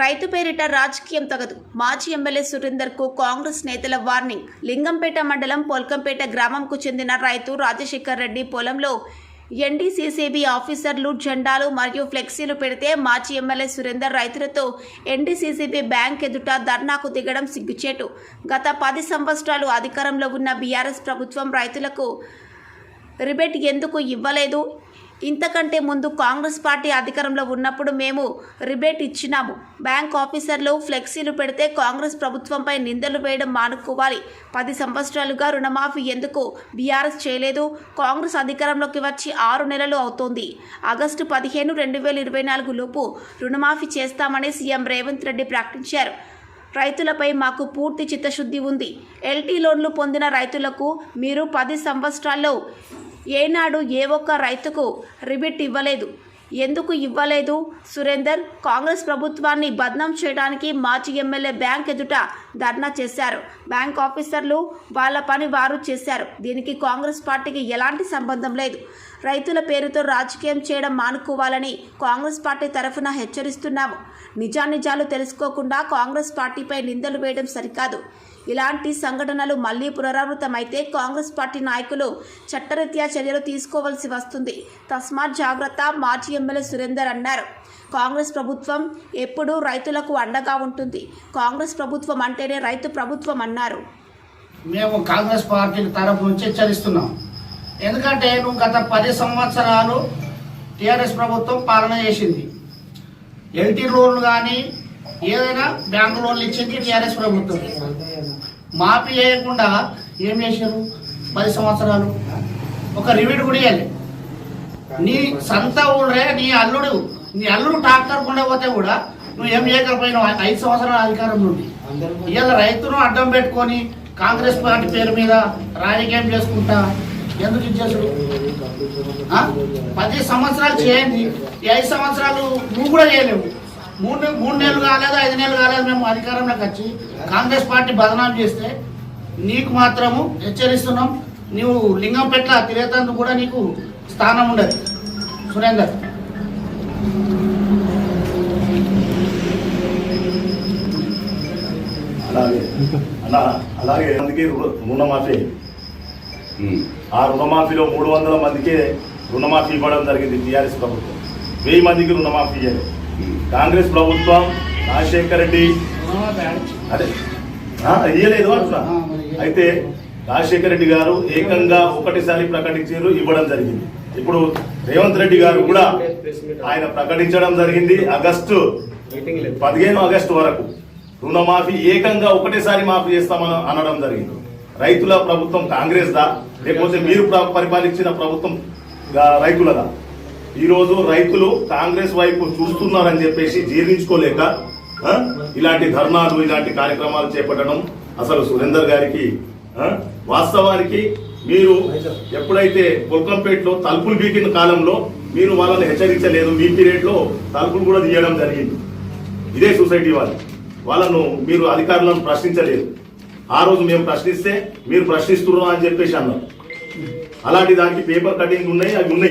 రైతు పేరిట రాజకీయం తగదు. మాజీ ఎమ్మెల్యే సురేందర్కు కాంగ్రెస్ నేతల వార్నింగ్. లింగంపేట మండలం పొల్కంపేట గ్రామంకు చెందిన రైతు రాజశేఖర్ రెడ్డి పొలంలో ఎన్డీసీసీబీ ఆఫీసర్లు జెండాలు మరియు ఫ్లెక్సీలు పెడితే మాజీ ఎమ్మెల్యే సురేందర్ రైతులతో ఎన్డీసీసీబీ బ్యాంక్ ఎదుట ధర్నాకు దిగడం సిగ్గుచేటు. గత పది సంవత్సరాలు అధికారంలో ఉన్న బీఆర్ఎస్ ప్రభుత్వం రైతులకు రిబేట్ ఎందుకు ఇవ్వలేదు? ఇంతకంటే ముందు కాంగ్రెస్ పార్టీ అధికారంలో ఉన్నప్పుడు మేము రిబేట్ ఇచ్చినాము. బ్యాంక్ ఆఫీసర్లు ఫ్లెక్సీలు పెడితే కాంగ్రెస్ ప్రభుత్వంపై నిందలు వేయడం మానుకోవాలి. పది సంవత్సరాలుగా రుణమాఫీ ఎందుకు బీఆర్ఎస్ చేయలేదు? కాంగ్రెస్ అధికారంలోకి వచ్చి ఆరు నెలలు అవుతోంది. ఆగస్టు పదిహేను రెండు వేల ఇరవై నాలుగు లోపు రుణమాఫీ చేస్తామని సీఎం రేవంత్ రెడ్డి ప్రకటించారు. రైతులపై మాకు పూర్తి చిత్తశుద్ధి ఉంది. ఎల్టీ లోన్లు పొందిన రైతులకు మీరు పది సంవత్సరాల్లో ఏనాడు ఏ ఒక్క రైతుకు రిబిట్ ఇవ్వలేదు. ఎందుకు ఇవ్వలేదు? సురేందర్ కాంగ్రెస్ ప్రభుత్వాన్ని బద్నాం చేయడానికి మాజీ ఎమ్మెల్యే బ్యాంక్ ఎదుట ధర్నా చేశారు. బ్యాంక్ ఆఫీసర్లు వాళ్ళ పని వారు చేశారు. దీనికి కాంగ్రెస్ పార్టీకి ఎలాంటి సంబంధం లేదు. రైతుల పేరుతో రాజకీయం చేయడం మానుకోవాలని కాంగ్రెస్ పార్టీ తరఫున హెచ్చరిస్తున్నాము. నిజానిజాలు తెలుసుకోకుండా కాంగ్రెస్ పార్టీపై నిందలు వేయడం సరికాదు. ఇలాంటి సంఘటనలు మళ్ళీ పునరావృతమైతే కాంగ్రెస్ పార్టీ నాయకులు చట్టరీత్యా చర్యలు తీసుకోవాల్సి వస్తుంది. తస్మాత్ జాగ్రత్త మాజీ ఎమ్మెల్యే సురేందర్ అన్నారు. కాంగ్రెస్ ప్రభుత్వం ఎప్పుడూ రైతులకు అండగా ఉంటుంది. కాంగ్రెస్ ప్రభుత్వం అంటేనే రైతు ప్రభుత్వం అన్నారు. మేము కాంగ్రెస్ పార్టీ తరపు నుంచి హెచ్చరిస్తున్నాం. ఎందుకంటే నువ్వు గత పది సంవత్సరాలు టీఆర్ఎస్ ప్రభుత్వం పాలన చేసింది. ఎల్టీ లోన్లు కానీ ఏదైనా బ్యాంకు లోన్లు ఇచ్చింది టీఆర్ఎస్ ప్రభుత్వం. మాఫీ చేయకుండా ఏం చేశారు? పది సంవత్సరాలు. ఒక రివిడ్ కూడా ఇవ్వాలి నీ సొంత ఊరే నీ అల్లుడు నీ అల్లుడు ట్రాక్టర్ కొండ పోతే కూడా నువ్వు ఏం చేయకపోయినావు? ఐదు సంవత్సరాల అధికారం నుండి ఇవాళ రైతును అడ్డం పెట్టుకొని కాంగ్రెస్ పార్టీ పేరు మీద రాజకీయం చేసుకుంటా. ఎందుకు ఇచ్చేసాడు పది సంవత్సరాలు చేయండి. ఐదు సంవత్సరాలు నువ్వు కూడా చేయలేవు. మూడు మూడు నెలలు కాలేదు ఐదు నెలలు కాలేదు మేము అధికారంలోకి వచ్చి కాంగ్రెస్ పార్టీ బదనాం చేస్తే నీకు మాత్రము హెచ్చరిస్తున్నాం. నువ్వు లింగంపేట్ల తిరేతందుకు కూడా నీకు స్థానం ఉండదు. సురేందర్. అలాగే. అలా అలాగే మందికి రు- రుణమాఫీ. ఆ రుణమాఫీలో మూడు వందల మందికే రుణమాఫీ ఇవ్వడం జరిగింది టీఆర్ఎస్ ప్రభుత్వం. వెయ్యి మందికి రుణమాఫీ ఇవ్వలేదు కాంగ్రెస్ ప్రభుత్వం రాజశేఖర్ రెడ్డి. అదే. ఇయ్యలేదు అంటున్నా. అయితే రాజశేఖర రెడ్డి గారు ఏకంగా ఒకటిసారి ప్రకటించారు ఇవ్వడం జరిగింది. ఇప్పుడు రేవంత్ రెడ్డి గారు కూడా ఆయన ప్రకటించడం జరిగింది ఆగస్టు పదిహేను ఆగస్టు వరకు. రుణమాఫీ ఏకంగా ఒకటేసారి మాఫీ చేస్తామని అనడం జరిగింది. రైతుల ప్రభుత్వం కాంగ్రెస్ దా లేకపోతే మీరు ప్ర- పరిపాలించిన ప్రభుత్వం రైతులదా? ఈరోజు రైతులు కాంగ్రెస్ వైపు చూస్తున్నారని చెప్పేసి జీర్ణించుకోలేక ఇలాంటి ధర్నాలు ఇలాంటి కార్యక్రమాలు చేపట్టడం అసలు సురేందర్ గారికి వాస్తవానికి మీరు ఎప్పుడైతే పుల్కంపేటలో తలుపులు బీకిన కాలంలో మీరు వాళ్ళని హెచ్చరించలేదు మీ పీరియడ్లో తలుపులు కూడా తీయడం జరిగింది. ఇదే సొసైటీ వాళ్ళు. వాళ్ళను మీరు అధికారులను ప్రశ్నించలేదు. ఆ రోజు మేము ప్రశ్నిస్తే మీరు ప్రశ్నిస్తున్నారు అని చెప్పేసి అన్నారు. అలాంటి దానికి పేపర్ కటింగ్ ఉన్నాయి అవి ఉన్నాయి.